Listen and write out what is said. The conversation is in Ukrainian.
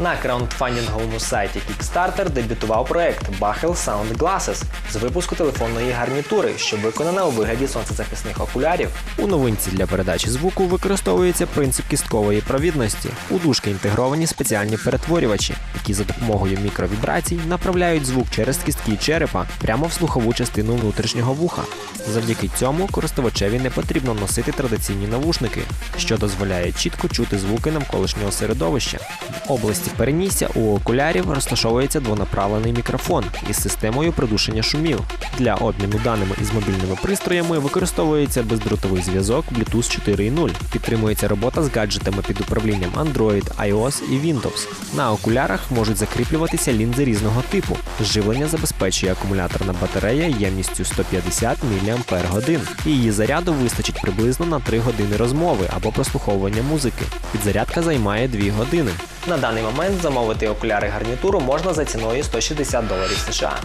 На краундфандинговому сайті Kickstarter дебютував проект Bachel Sound Glasses з випуску телефонної гарнітури, що виконана у вигляді сонцезахисних окулярів. У новинці для передачі звуку використовується принцип кісткової провідності. У дужки інтегровані спеціальні перетворювачі, які за допомогою мікровібрацій направляють звук через кістки черепа прямо в слухову частину внутрішнього вуха. Завдяки цьому користувачеві не потрібно носити традиційні навушники, що дозволяє чітко чути звуки навколишнього середовища. В області перенісся у окулярів розташовується двонаправлений мікрофон із системою придушення шумів. Для обміну даними із мобільними пристроями використовується бездротовий зв'язок Bluetooth 4.0. Підтримується робота з гаджетами під управлінням Android, iOS і Windows. На окулярах можуть закріплюватися лінзи різного типу. Живлення забезпечує акумуляторна батарея ємністю 150 мАч. Її заряду вистачить приблизно на 3 години розмови або прослуховування музики. Підзарядка займає 2 години. На даний момент замовити окуляри гарнітуру можна за ціною 160 доларів США.